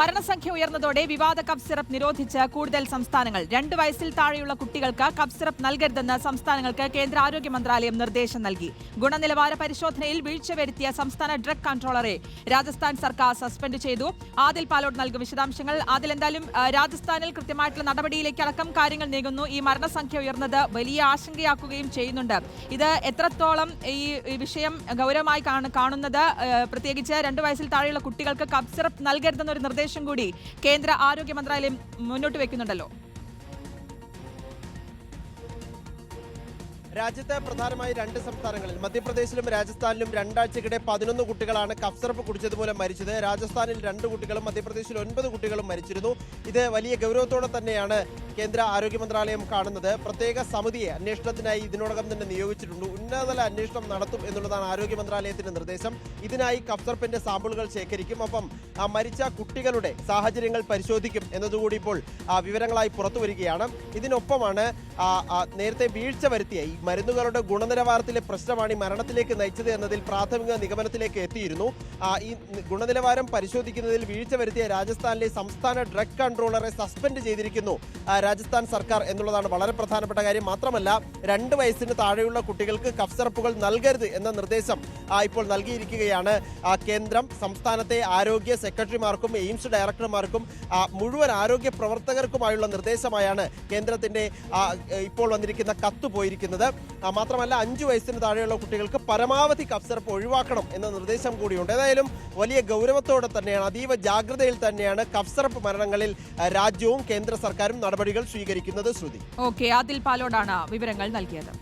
മരണസംഖ്യ ഉയർന്നതോടെ വിവാദ cough syrup നിരോധിച്ച് കൂടുതൽ സംസ്ഥാനങ്ങൾ. രണ്ട് വയസ്സിൽ താഴെയുള്ള കുട്ടികൾക്ക് കഫ് സിറപ്പ് നൽകരുതെന്ന് സംസ്ഥാനങ്ങൾക്ക് കേന്ദ്ര ആരോഗ്യ മന്ത്രാലയം നിർദ്ദേശം നൽകി. ഗുണനിലവാര പരിശോധനയിൽ വീഴ്ച വരുത്തിയ സംസ്ഥാന ഡ്രഗ് കൺട്രോളറെ രാജസ്ഥാൻ സർക്കാർ സസ്പെൻഡ് ചെയ്തു. ആദിൽ പാലോട് നൽകും വിശദാംശങ്ങൾ. ആദിൽ എന്തായാലും രാജസ്ഥാനിൽ കൃത്യമായിട്ടുള്ള നടപടിയിലേക്ക് അടക്കം കാര്യങ്ങൾ നീങ്ങുന്നു. ഈ മരണസംഖ്യ ഉയർന്നത് വലിയ ആശങ്കയാക്കുകയും ചെയ്യുന്നുണ്ട്. ഇത് എത്രത്തോളം ഈ വിഷയം ഗൗരവമായി കാണ- കാണുന്നത്? പ്രത്യേകിച്ച് രണ്ട് വയസ്സിൽ താഴെയുള്ള കുട്ടികൾക്ക് കഫ് സിറപ്പ് നൽകരുതെന്നൊരു നിർദ്ദേശം കൂടി കേന്ദ്ര ആരോഗ്യ മന്ത്രാലയം മുന്നോട്ട് വെക്കുന്നുണ്ടല്ലോ. രാജ്യത്തെ പ്രധാനമായി രണ്ട് സംസ്ഥാനങ്ങളിൽ മധ്യപ്രദേശിലും രാജസ്ഥാനിലും രണ്ടാഴ്ചക്കിടെ പതിനൊന്ന് കുട്ടികളാണ് കഫ്സർപ്പ് കുടിച്ചതുപോലെ മരിച്ചത്. രാജസ്ഥാനിൽ രണ്ട് കുട്ടികളും മധ്യപ്രദേശിൽ ഒൻപത് കുട്ടികളും മരിച്ചിരുന്നു. ഇത് വലിയ ഗൗരവത്തോടെ തന്നെയാണ് കേന്ദ്ര ആരോഗ്യ മന്ത്രാലയം കാണുന്നത് പ്രത്യേക സമിതിയെ അന്വേഷണത്തിനായി ഇതിനോടകം തന്നെ നിയോഗിച്ചിട്ടുണ്ട്. ഉന്നതതല അന്വേഷണം നടത്തും എന്നുള്ളതാണ് ആരോഗ്യ മന്ത്രാലയത്തിന്റെ നിർദ്ദേശം. ഇതിനായി കഫ്സർപ്പിന്റെ സാമ്പിളുകൾ ശേഖരിക്കും. ഒപ്പം മരിച്ച കുട്ടികളുടെ സാഹചര്യങ്ങൾ പരിശോധിക്കും എന്നതുകൂടി ഇപ്പോൾ വിവരങ്ങളായി പുറത്തു വരികയാണ്. ഇതിനൊപ്പമാണ് നേരത്തെ വീഴ്ച വരുത്തിയ ഈ മരുന്നുകളുടെ ഗുണനിലവാരത്തിലെ പ്രശ്നമാണ് ഈ മരണത്തിലേക്ക് നയിച്ചത് എന്നതിൽ പ്രാഥമിക നിഗമനത്തിലേക്ക് എത്തിയിരുന്നു. ഈ ഗുണനിലവാരം പരിശോധിക്കുന്നതിൽ വീഴ്ച വരുത്തിയ രാജസ്ഥാനിലെ സംസ്ഥാന ഡ്രഗ് കൺട്രോളറെ സസ്പെൻഡ് ചെയ്തിരിക്കുന്നു. രാജസ്ഥാൻ സർക്കാർ എന്നുള്ളതാണ് വളരെ പ്രധാനപ്പെട്ട കാര്യം. മാത്രമല്ല രണ്ട് വയസ്സിന് താഴെയുള്ള കുട്ടികൾക്ക് കഫ്സറപ്പുകൾ നൽകരുത് എന്ന നിർദ്ദേശം ഇപ്പോൾ നൽകിയിരിക്കുകയാണ്. കേന്ദ്രം സംസ്ഥാനത്തെ ആരോഗ്യ സെക്രട്ടറിമാർക്കും എയിംസ് ഡയറക്ടർമാർക്കും മുഴുവൻ ആരോഗ്യ പ്രവർത്തകർക്കുമായുള്ള നിർദ്ദേശമായാണ് കേന്ദ്രത്തിന്റെ ഇപ്പോൾ വന്നിരിക്കുന്ന കത്ത് പോയിരിക്കുന്നത്. മാത്രമല്ല അഞ്ചു വയസ്സിന് താഴെയുള്ള കുട്ടികൾക്ക് പരമാവധി കഫ് സിറപ്പ് ഒഴിവാക്കണം എന്ന നിർദ്ദേശം കൂടിയുണ്ട്. ഏതായാലും വലിയ ഗൗരവത്തോടെ തന്നെയാണ് അതീവ ജാഗ്രതയിൽ തന്നെയാണ് കഫ് സിറപ്പ് മരണങ്ങളിൽ രാജ്യവും കേന്ദ്ര സർക്കാരും നടപടികൾ സ്വീകരിക്കുന്നത് ശ്രുതി. ഓക്കെ ആദിൽ പാലോടാണ് വിവരങ്ങൾ നൽകിയത്.